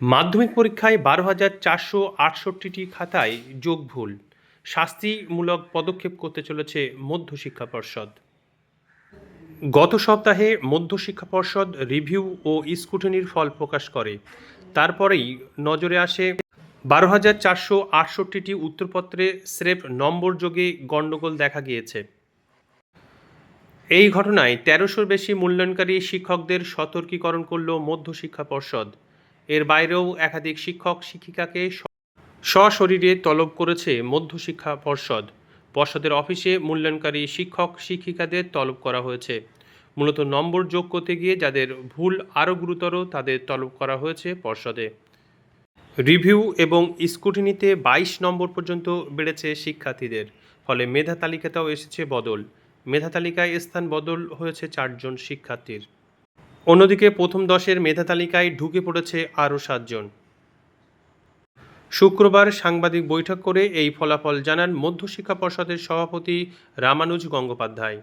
মাধ্যমিক পরীক্ষায় বারো হাজার চারশো আটষট্টিটি খাতায় যোগ ভুল। শাস্তিমূলক পদক্ষেপ করতে চলেছে মধ্যশিক্ষা পর্ষদ। গত সপ্তাহে মধ্যশিক্ষা পর্ষদ রিভিউ ও স্কুটনির ফল প্রকাশ করে। তারপরেই নজরে আসে বারো হাজার চারশো আটষট্টিটি উত্তরপত্রে স্রেফ নম্বর যোগে গণ্ডগোল দেখা গিয়েছে। এই ঘটনায় তেরোশোর বেশি মূল্যায়নকারী শিক্ষকদের সতর্কীকরণ করল মধ্যশিক্ষা পর্ষদ। এর বাইরেও একাধিক শিক্ষক শিক্ষিকাকে স- সশরীরে তলব করেছে মধ্যশিক্ষা পর্ষদ। পর্ষদের অফিসে মূল্যায়নকারী শিক্ষক শিক্ষিকাদের তলব করা হয়েছে। মূলত নম্বর যোগ করতে গিয়ে যাদের ভুল আরও গুরুতর তাদের তলব করা হয়েছে পর্ষদে। রিভিউ এবং স্কুটিনিতে বাইশ নম্বর পর্যন্ত বেড়েছে শিক্ষার্থীদের। ফলে মেধা তালিকাতেও এসেছে বদল। মেধা তালিকায় স্থান বদল হয়েছে চারজন শিক্ষার্থীর। অন্যদিকে প্রথম দশের মেধা তালিকায় ঢুকে পড়েছে আরও সাতজন। শুক্রবার সাংবাদিক বৈঠক করে এই ফলাফল জানান মধ্যশিক্ষা পর্ষদের সভাপতি রামানুজ গঙ্গোপাধ্যায়।